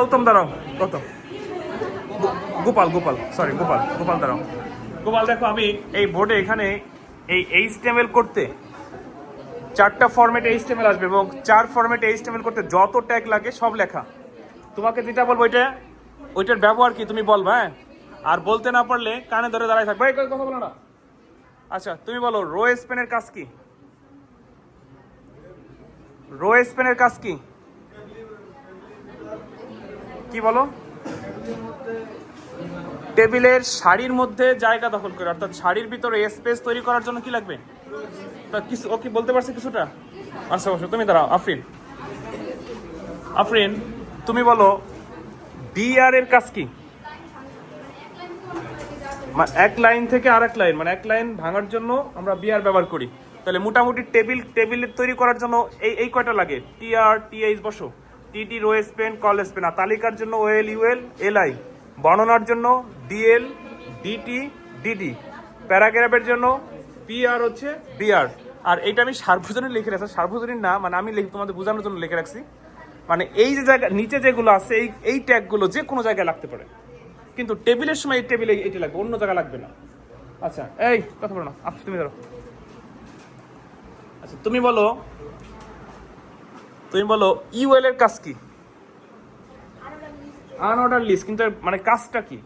গৌতম দাঁড়াও কত গোপাল গোপাল সরি গোপাল গোপাল দাঁড়াও। গোপাল দেখো আমি এই বোর্ডে এখানে এই এইচটিএমএল করতে চারটা ফরম্যাট এইচটিএমএল আসবে এবং চার ফরম্যাট এইচটিএমএল করতে যত ট্যাগ লাগে সব লেখা। তোমাকে যেটা বলব ওইটা ওইটার ব্যবহার কি তুমি বলবা হ্যাঁ? আর বলতে না পারলে কানে ধরে দাঁড়ায় থাকবে। কথা বলো না। আচ্ছা তুমি বলো রো স্পেনের কাজ কি? রো স্পেনের কাজ কি? কি বলো? টেবিলের শাড়ির মধ্যে জায়গা দখল করে, অর্থাৎ শাড়ির ভিতরে স্পেস তৈরি করার জন্য কি লাগবে? তা কিছু, ও কি বলতে পারছে কিছুটা? আচ্ছা অবশ্য তুমি দাঁড়াও, আফরিন। আফরিন, তুমি বলো বিআর এর কাজ কি? এক লাইন থেকে আর এক লাইন মানে এক লাইন ভাঙার জন্য আমরা বিআর ব্যবহার করি। তাহলে মোটামুটি টেবিল টেবিল তৈরি করার জন্য এই এই কয়টা লাগে? টিআর টিএইচ বসো। TT row Spain call Spain আর তালিকার জন্য ওএল, ইউএল, এলআই। বর্ণনার জন্য ডিএল, ডিটি, ডিডি। প্যারাগ্রাফের জন্য পিআর হচ্ছে বিআর। আর এটা আমি সার্বজনীন লিখে রাখছি। সার্বজনীন না মানে আমি তোমাদের বোঝানোর জন্য লিখে রাখছি। মানে এই যে জায়গা নিচে যেগুলো আছে, এই এই ট্যাগগুলো যে কোনো জায়গায় লাগতে পারে। কিন্তু টেবিলের সময় এই টেবিলে এটি লাগবে, অন্য জায়গায় লাগবে না। আচ্ছা এই, কথা বলো না। আফ তুমি ধরো। আচ্ছা তুমি বলো তুমি বলো ইউএল এর কাজ কি? আনঅর্ডার লিস্ট কিন্তু মানে কাজটা কি?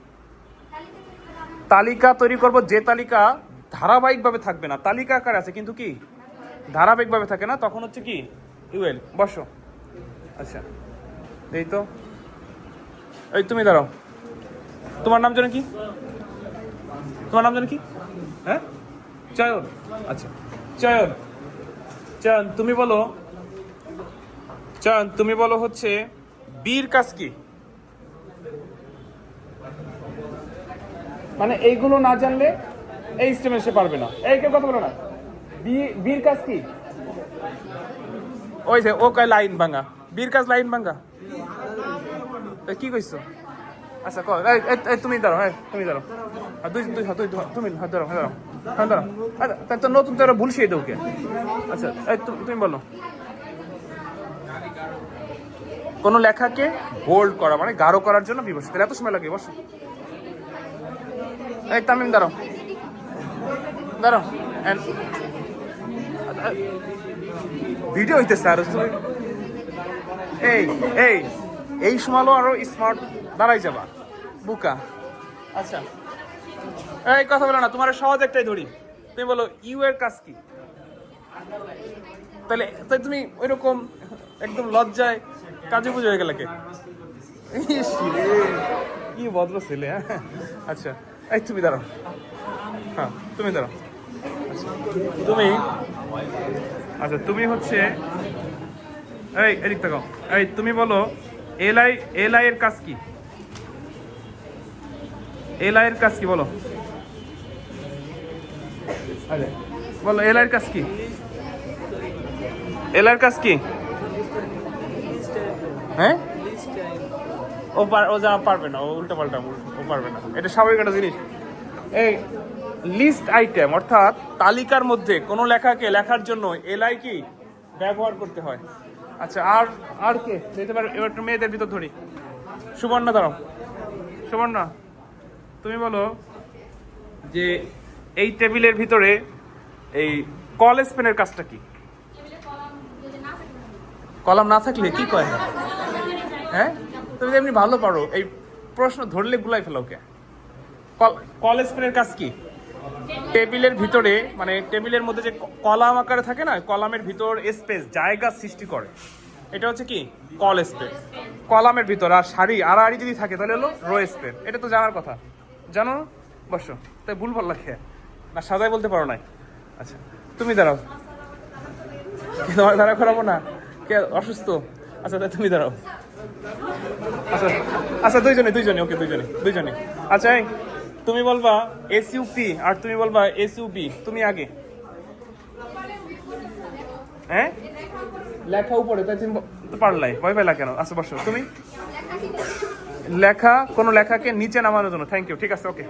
তালিকা তৈরি করব যে তালিকা ধারাবাহিকভাবে থাকবে না। তালিকা আকার আছে কিন্তু কি? ধারাবাহিকভাবে থাকে না তখন হচ্ছে কি? ইউএল বসো। আচ্ছা এই তো। এই তুমি দাঁড়াও। তোমার নাম জানো কি? তোমার নাম জানো কি? হ্যাঁ? চয়ন। আচ্ছা চয়ন। চয়ন তুমি বলো চয়ন তুমি বলো হচ্ছে বীর কাজ কি? মানে এইগুলো না জানলে এই স্টেমে সে পারবে না। এই কেউ কথা বলো না। বীর কাজ কি? ওই যে ও কয় লাইন ভাঙা। বীর কাজ লাইন ভাঙা? তা কি কইছো? আচ্ছা কর তুমি দাঁড়াও এই, তুমি দাঁড়াও। দুই দুই দুই তুমি দাঁড়াও দাঁড়াও হাত দাঁড়াও। আচ্ছা তো নতুন ভুল শিয়ে দেবো কে? আচ্ছা তুমি বলো। কোনো লেখাকে বোল্ড করা মানে গাঢ় করার জন্য বিবশ তাহলে এত সময় লাগে, বসো। এই তামিম, দাঁড়াও। দাঁড়াও। ভিডিও হইতেছে আর এই এই এই সময়ও আরও স্মার্ট দাঁড়াই যাবা। বুকা। আচ্ছা। এই, কথা বলো না, তোমার সহজ একটাই ধরি। তুমি বলো ইউ এর কাজ কি? তাহলে, তাই তুমি ওইরকম একদম লজ্জায় কাজে বুঝে হয়ে গেলে কে? ভদ্র ছেলে হ্যাঁ? আচ্ছা এই তুমি দাঁড়াও। হ্যাঁ তুমি দাঁড়াও। আচ্ছা, তুমি আচ্ছা তুমি হচ্ছে এই এদিক তাকাও। এই তুমি বলো এলআই এলআই এর কাজ কি? এলআই এর কাজ কি বলো। বলো এলআই এর কাজ কি? এলআই এর কাজ কি? হ্যাঁ? ও পার ও যা পারবে না ও উল্টো পাল্টা ও পারবে না। এটা স্বাভাবিক একটা জিনিস। এই লিস্ট আইটেম অর্থাৎ তালিকার মধ্যে কোনো লেখাকে লেখার জন্য এলআই কি ব্যবহার করতে হয়। আচ্ছা আর আর কে? যেতে পারে এবার একটু মেয়েদের ভিতর ধরি। সুবর্ণা দাঁড়াও। সুবর্ণা তুমি বলো যে এই টেবিলের ভিতরে এই কল স্পেনের কাজটা কি? কলাম না থাকলে কি কয়? হ্যাঁ? তুমি তো এমনি ভালো পারো, এই প্রশ্ন ধরলে গুলাই ফেলো কে কল স্পেনের কাজ কি? টেবিলের ভিতরে মানে টেবিলের মধ্যে যে কলাম আকারে থাকে না, কলামের ভিতর স্পেস জায়গা সৃষ্টি করে। এটা হচ্ছে কি? কল স্পেস কলামের ভিতর আর সারি আড়াআড়ি যদি থাকে, তাহলে হলো রো স্প্রে এটা তো জানার কথা। জানো? বসো। তাই ভুল ভালো লাগে না সাজাই বলতে পারো নাই। আচ্ছা তুমি দাঁড়াও। দাঁড়া করাবো না? কে, অসুস্থ? আচ্ছা তাই তুমি দাঁড়াও। আচ্ছা আচ্ছা দুইজনে দুইজনে ওকে দুইজনে দুইজনে। আচ্ছা তুমি বলবা এসইউপি আর তুমি বলবা এসইউবি তুমি আগে। হ্যাঁ? লেখা উপরে তাই তুমি পারলাই ভয় পাইলা কেন? আচ্ছা বসো তুমি? লেখা কোনো লেখাকে নিচে নামানোর জন্য। থ্যাংক ইউ ঠিক আছে ওকে।